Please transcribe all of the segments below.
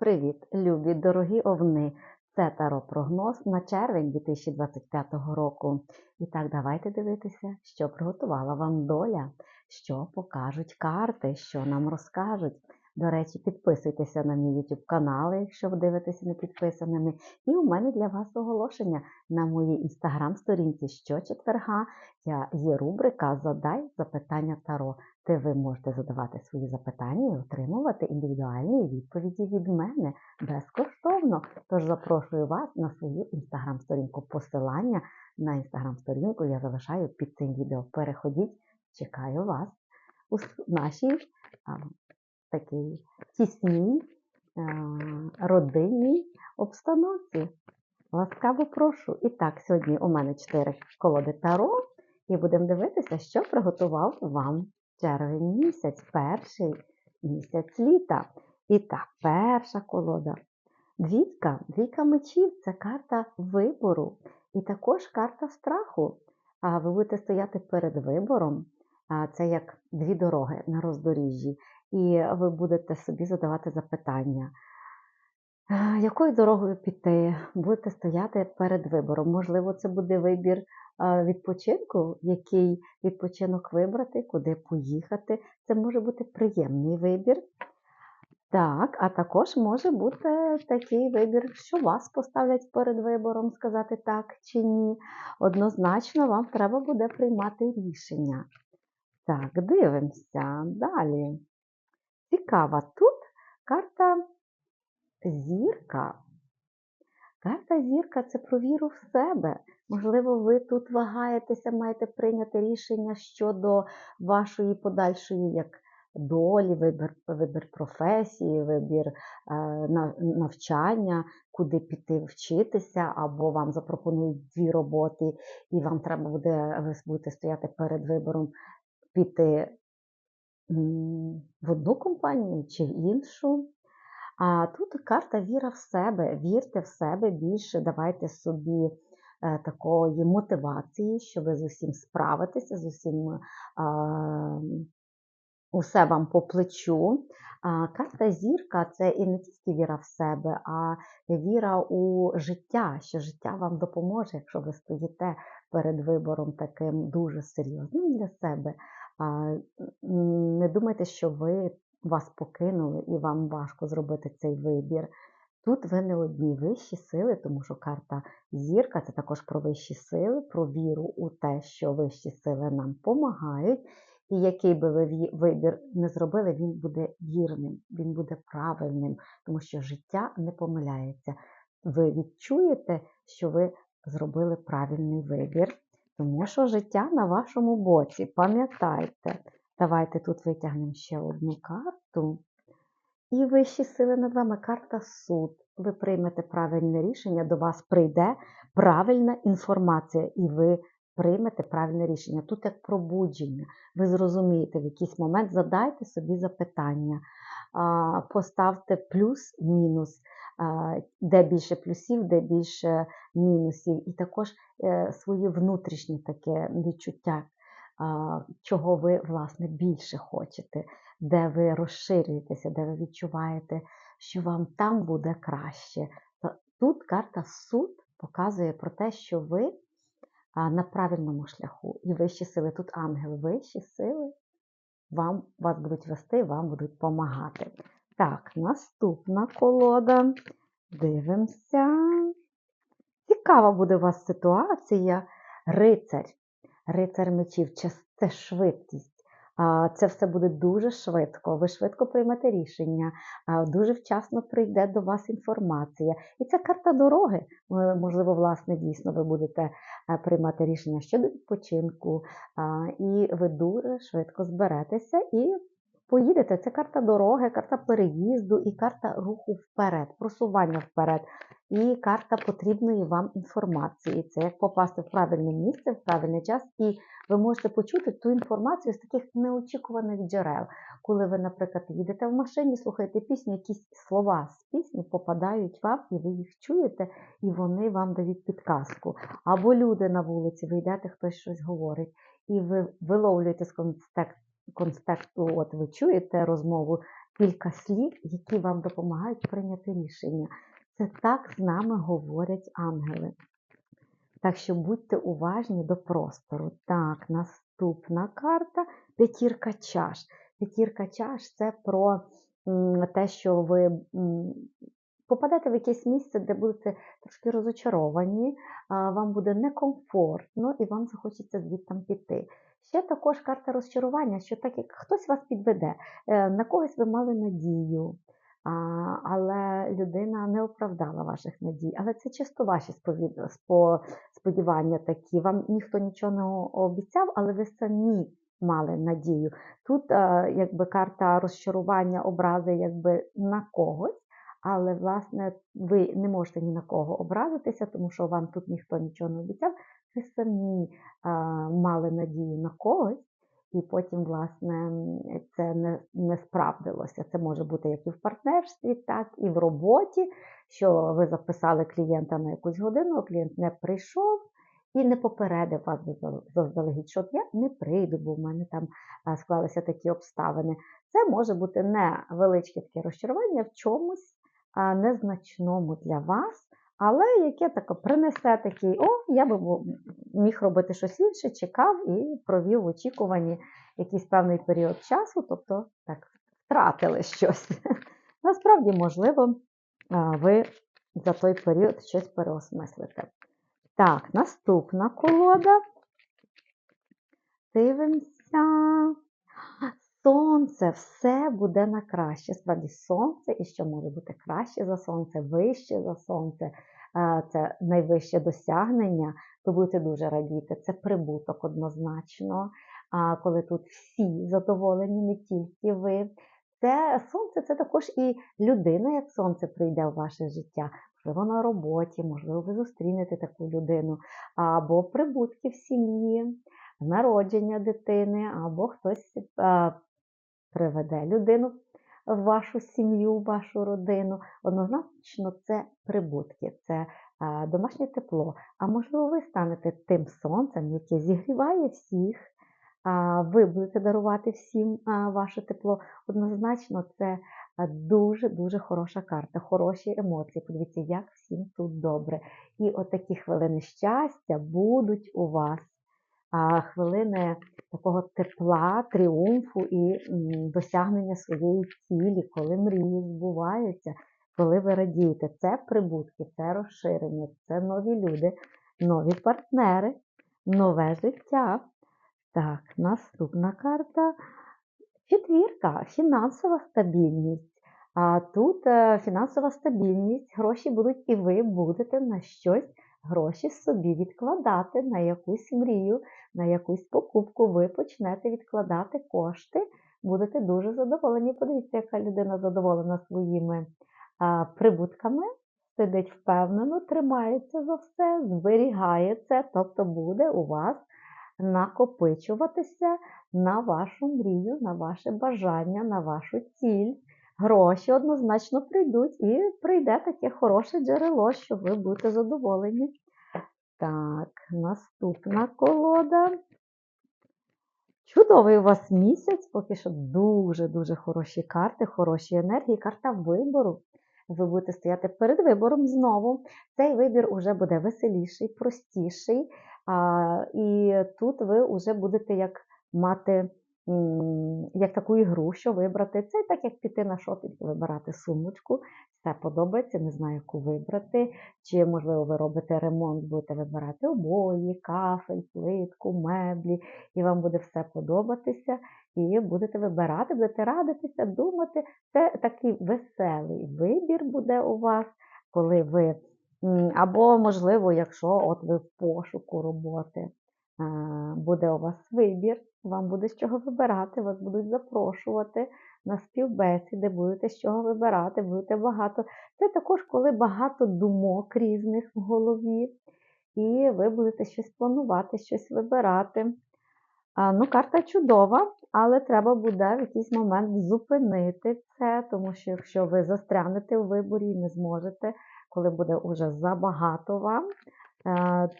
Привіт, любі дорогі овни! Це таро прогноз на червень 2025 року. І так, давайте дивитися, що приготувала вам доля, що покажуть карти, що нам розкажуть. До речі, підписуйтеся на мій YouTube канал, якщо ви дивитеся не підписаними. І у мене для вас оголошення на моїй інстаграм-сторінці щочетверга я- є рубрика Задай запитання Таро, де ви можете задавати свої запитання і отримувати індивідуальні відповіді від мене безкоштовно. Тож запрошую вас на свою інстаграм-сторінку. Посилання на інстаграм-сторінку я залишаю під цим відео. Переходіть, чекаю вас у нашій а, такій тісній а, родинній обстановці. Ласкаво прошу. І так, сьогодні у мене чотири колоди Таро, і будемо дивитися, що приготував вам червень місяць, перший місяць літа. І так, перша колода. Двійка, двійка мечів це карта вибору і також карта страху. А ви будете стояти перед вибором, це як дві дороги на роздоріжжі, і ви будете собі задавати запитання. Якою дорогою піти? Будете стояти перед вибором. Можливо, це буде вибір відпочинку, який відпочинок вибрати, куди поїхати. Це може бути приємний вибір. Так, а також може бути такий вибір, що вас поставлять перед вибором, сказати так чи ні. Однозначно, вам треба буде приймати рішення. Так, дивимося далі. Цікава тут карта зірка. Карта зірка це про віру в себе. Можливо, ви тут вагаєтеся, маєте прийняти рішення щодо вашої подальшої як долі, вибір, вибір професії, вибір е, навчання, куди піти вчитися, або вам запропонують дві роботи, і вам треба буде, ви будете стояти перед вибором піти в одну компанію чи в іншу. А тут карта віра в себе. Вірте в себе більше, давайте собі е, такої мотивації, що ви з усім справитеся, з усім е, усе вам по плечу. А карта зірка це і не тільки віра в себе, а віра у життя, що життя вам допоможе, якщо ви стоїте перед вибором таким дуже серйозним для себе. Не думайте, що ви вас покинули і вам важко зробити цей вибір. Тут ви не одні вищі сили, тому що карта зірка це також про вищі сили, про віру у те, що вищі сили нам допомагають. І який би ви вибір не зробили, він буде вірним, він буде правильним, тому що життя не помиляється. Ви відчуєте, що ви зробили правильний вибір, тому що життя на вашому боці. Пам'ятайте, давайте тут витягнемо ще одну карту. І вищі сили над вами карта суд. Ви приймете правильне рішення, до вас прийде правильна інформація, і ви приймете правильне рішення. Тут як пробудження. Ви зрозумієте, в якийсь момент задайте собі запитання, поставте плюс-мінус, де більше плюсів, де більше мінусів, і також е, свої внутрішні таке відчуття, чого ви власне більше хочете де ви розширюєтеся, де ви відчуваєте, що вам там буде краще. Тут карта суд показує про те, що ви на правильному шляху. І вищі сили, тут ангел, вищі сили вам, вас будуть вести, вам будуть допомагати. Так, наступна колода. Дивимося. Цікава буде у вас ситуація. Рицарь. Рицар мечів це швидкість. Це все буде дуже швидко. Ви швидко приймете рішення, дуже вчасно прийде до вас інформація. І це карта дороги. Можливо, власне, дійсно ви будете е, приймати рішення щодо відпочинку, і ви дуже швидко зберетеся і поїдете. Це карта дороги, карта переїзду і карта руху вперед, просування вперед. І карта потрібної вам інформації. Це як попасти в правильне місце, в правильний час, і ви можете почути ту інформацію з таких неочікуваних джерел. Коли ви, наприклад, їдете в машині, слухаєте пісню, якісь слова з пісні попадають вам, і ви їх чуєте, і вони вам дають підказку. Або люди на вулиці, ви йдете, хтось щось говорить, і ви виловлюєте з контексту, конспекту, от ви чуєте розмову, кілька слів, які вам допомагають прийняти рішення. Це так з нами говорять ангели. Так що будьте уважні до простору. Так, наступна карта п'ятірка чаш. П'ятірка чаш це про те, що ви попадете в якесь місце, де будете трошки розочаровані, вам буде некомфортно і вам захочеться звідти піти. Ще також карта розчарування, що так як хтось вас підведе, е, на когось ви мали надію, але людина не оправдала ваших надій. Але це чисто ваші сподівання такі. Вам ніхто нічого не обіцяв, але ви самі мали надію. Тут е, якби карта розчарування, образи якби на когось. Але, власне, ви не можете ні на кого образитися, тому що вам тут ніхто нічого не обіцяв. Ви самі мали надію на когось, і потім, власне, це не, не справдилося. Це може бути як і в партнерстві, так і в роботі, що ви записали клієнта на якусь годину, а клієнт не прийшов. І не попередив вас заздалегідь, що я не прийду, бо в мене там склалися такі обставини. Це може бути невеличке таке розчарування в чомусь незначному для вас, але яке таке принесе такий, о, я би міг робити щось інше, чекав і провів в очікуванні якийсь певний період часу, тобто так, втратили щось. Насправді, можливо, ви за той період щось переосмислите. Так, наступна колода. Дивимося. Сонце, все буде на краще. Справді, сонце, і що може бути краще за сонце, вище за сонце, е, це найвище досягнення, то будете дуже радіти. Це прибуток однозначно. Коли тут всі задоволені, не тільки ви. Це сонце це також і людина, як сонце прийде в ваше життя. Можливо, на роботі, можливо, ви зустрінете таку людину, або прибутки в сім'ї, народження дитини, або хтось е, приведе людину в вашу сім'ю, в вашу родину. Однозначно, це прибутки, це е, домашнє тепло. А можливо, ви станете тим сонцем, яке зігріває всіх. Ви будете дарувати всім ваше тепло. Однозначно, це дуже-дуже хороша карта, хороші емоції. Подивіться, як всім тут добре. І отакі хвилини щастя будуть у вас. Хвилини такого тепла, тріумфу і досягнення своєї цілі, коли мрії збуваються, коли ви радієте. Це прибутки, це розширення, це нові люди, нові партнери, нове життя. Так, наступна карта. Четвірка фінансова стабільність. А тут е, фінансова стабільність, гроші будуть, і ви будете на щось гроші собі відкладати, на якусь мрію, на якусь покупку. Ви почнете відкладати кошти, будете дуже задоволені. Подивіться, яка людина задоволена своїми а, прибутками, сидить впевнено, тримається за все, зберігає це, тобто буде у вас накопичуватися на вашу мрію, на ваше бажання, на вашу ціль. Гроші однозначно прийдуть і прийде таке хороше джерело, що ви будете задоволені. Так, наступна колода. Чудовий у вас місяць, поки що дуже-дуже хороші карти, хороші енергії. Карта вибору. Ви будете стояти перед вибором знову. Цей вибір уже буде веселіший, простіший. А, і тут ви вже будете як мати як таку ігру, що вибрати. Це так, як піти на шопінг, вибирати сумочку. Все подобається, не знаю, яку вибрати. Чи, можливо, ви робите ремонт, будете вибирати обої, кафель, плитку, меблі, і вам буде все подобатися. І будете вибирати, будете радитися, думати. Це такий веселий вибір буде у вас, коли ви. Або, можливо, якщо от ви в пошуку роботи, буде у вас вибір, вам буде з чого вибирати, вас будуть запрошувати на співбесіди, будете з чого вибирати, будете багато. Це також, коли багато думок різних в голові, і ви будете щось планувати, щось вибирати. Ну, карта чудова, але треба буде в якийсь момент зупинити це, тому що якщо ви застрянете у виборі і не зможете, коли буде уже забагато вам, е,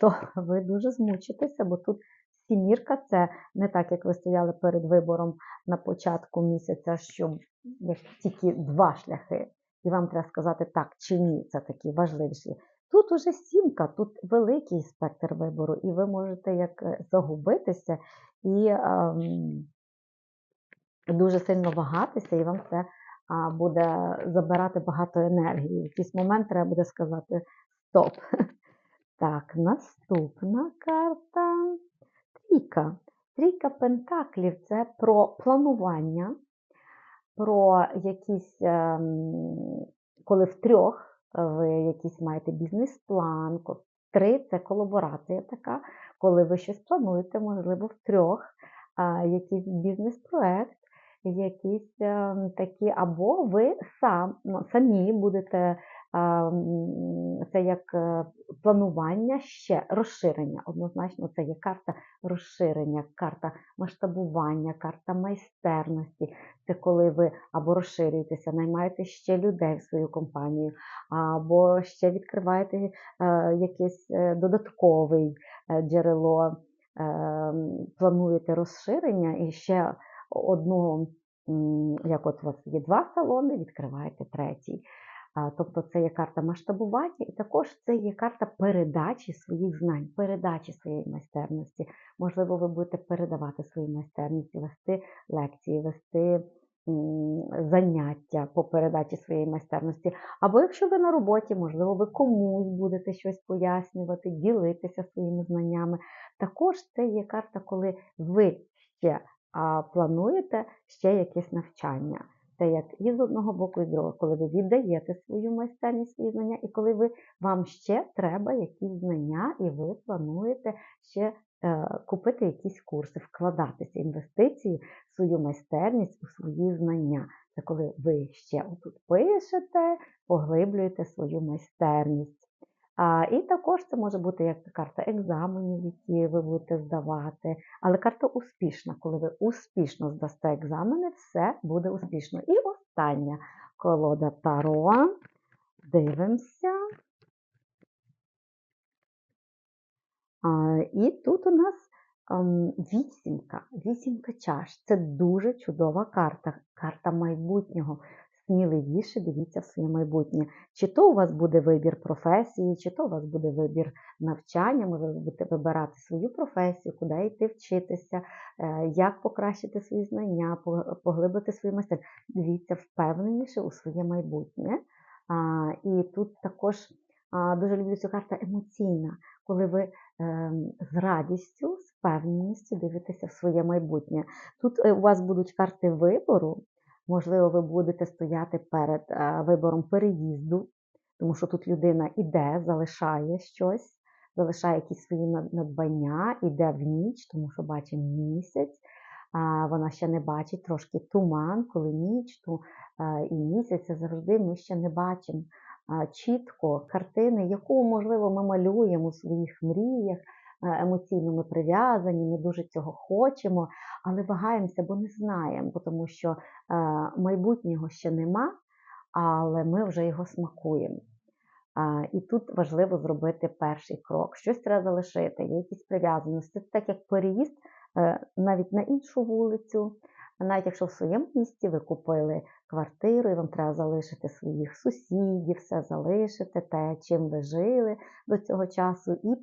то ви дуже змучитеся, бо тут Сімірка це не так, як ви стояли перед вибором на початку місяця, що як тільки два шляхи, і вам треба сказати так чи ні, це такі важливіші. Тут уже сімка, тут великий спектр вибору, і ви можете як е, загубитися і ем, дуже сильно вагатися, і вам це а, буде забирати багато енергії. В якийсь момент треба буде сказати стоп. Так, наступна карта. Трійка. Трійка пентаклів це про планування, про якісь, ем, коли в трьох ви якийсь маєте бізнес-план. Три це колаборація така, коли ви щось плануєте, можливо, в трьох, якийсь бізнес-проект, якісь ем, такі, або ви сам, ну, самі будете. Це як е, планування ще розширення. Однозначно, це є карта розширення, карта масштабування, карта майстерності. Це коли ви або розширюєтеся, наймаєте ще людей в свою компанію, або ще відкриваєте е, якесь е, додаткове джерело, плануєте розширення і ще одного, як от у вас є два салони, відкриваєте третій. Тобто це є карта масштабування, і також це є карта передачі своїх знань, передачі своєї майстерності. Можливо, ви будете передавати свою майстерність, вести лекції, вести заняття по передачі своєї майстерності. Або якщо ви на роботі, можливо, ви комусь будете щось пояснювати, ділитися своїми знаннями. Також це є карта, коли ви ще плануєте ще якесь навчання. Це як і з одного боку, і з другого, коли ви віддаєте свою майстерність, свої знання, і коли ви вам ще треба якісь знання, і ви плануєте ще е, купити якісь курси, вкладатися інвестиції в свою майстерність, у свої знання. Це коли ви ще отут пишете, поглиблюєте свою майстерність. І також це може бути як карта екзаменів, які ви будете здавати, але карта успішна. Коли ви успішно здасте екзамени, все буде успішно. І остання колода Таро. Дивимося. І тут у нас ем, вісімка. Вісімка чаш. Це дуже чудова карта, карта майбутнього. Сміливіше дивіться в своє майбутнє. Чи то у вас буде вибір професії, чи то у вас буде вибір навчання, ви будете вибирати свою професію, куди йти вчитися, е, як покращити свої знання, поглибити свою майстерність. Дивіться впевненіше у своє майбутнє. І тут також дуже люблю цю карту емоційна, коли ви ем, з радістю, з впевненістю дивитеся в своє майбутнє. Тут е, у вас будуть карти вибору. Можливо, ви будете стояти перед е, вибором переїзду, тому що тут людина іде, залишає щось, залишає якісь свої надбання, іде в ніч, тому що бачить місяць. Вона ще не бачить трошки туман, коли ніч, то е, і місяць це завжди ми ще не бачимо чітко картини, яку, можливо, ми малюємо у своїх мріях. Е, Емоційно ми прив'язані, ми дуже цього хочемо, але вагаємося, бо не знаємо, тому що е, майбутнього ще нема, але ми вже його смакуємо. І тут важливо зробити перший крок. Щось треба залишити, є якісь прив'язаності. Це так як переїзд е, навіть на іншу вулицю, навіть якщо в своєму місті ви купили квартиру, і вам треба залишити своїх сусідів, все залишити, те, чим ви жили до цього часу, і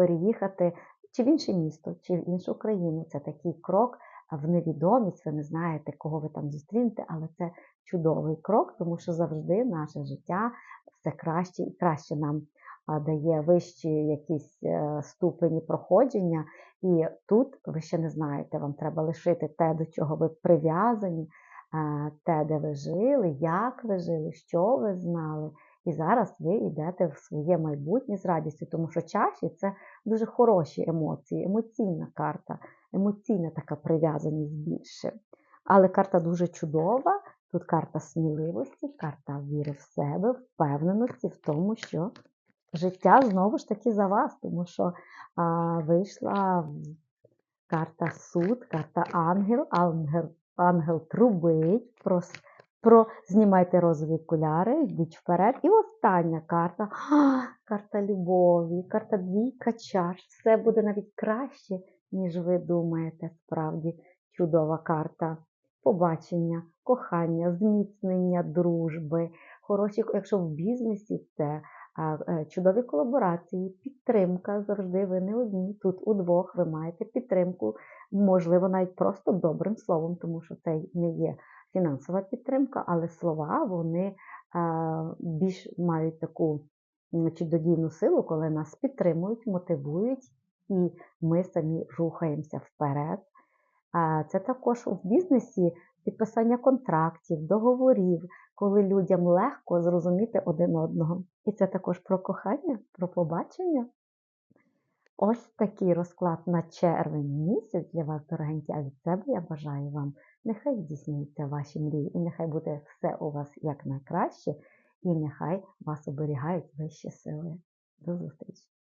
переїхати чи в інше місто, чи в іншу країну. Це такий крок в невідомість. Ви не знаєте, кого ви там зустрінете, але це чудовий крок, тому що завжди наше життя все краще і краще нам дає вищі якісь е, ступені проходження. І тут ви ще не знаєте, вам треба лишити те, до чого ви прив'язані, е, те, де ви жили, як ви жили, що ви знали. І зараз ви йдете в своє майбутнє з радістю, тому що чаші це дуже хороші емоції, емоційна карта, емоційна така прив'язаність більше. Але карта дуже чудова. Тут карта сміливості, карта віри в себе, впевненості в тому, що життя знову ж таки за вас, тому що а, вийшла карта суд, карта ангел, ангел, ангел трубить, про, про знімайте розові окуляри, йдіть вперед. І остання карта а, карта любові, карта двійка чаш. Все буде навіть краще, ніж ви думаєте. Справді чудова карта. Побачення, кохання, зміцнення дружби, хороші, якщо в бізнесі це е, чудові колаборації, підтримка завжди ви не одні. Тут удвох ви маєте підтримку, можливо, навіть просто добрим словом, тому що це не є фінансова підтримка, але слова вони а, більш мають таку чудодійну силу, коли нас підтримують, мотивують, і ми самі рухаємося вперед. Це також в бізнесі підписання контрактів, договорів, коли людям легко зрозуміти один одного. І це також про кохання, про побачення. Ось такий розклад на червень місяць для вас, дорогенькі. А від себе я бажаю вам, нехай здійснюються ваші мрії, і нехай буде все у вас як найкраще, і нехай вас оберігають вищі сили. До зустрічі!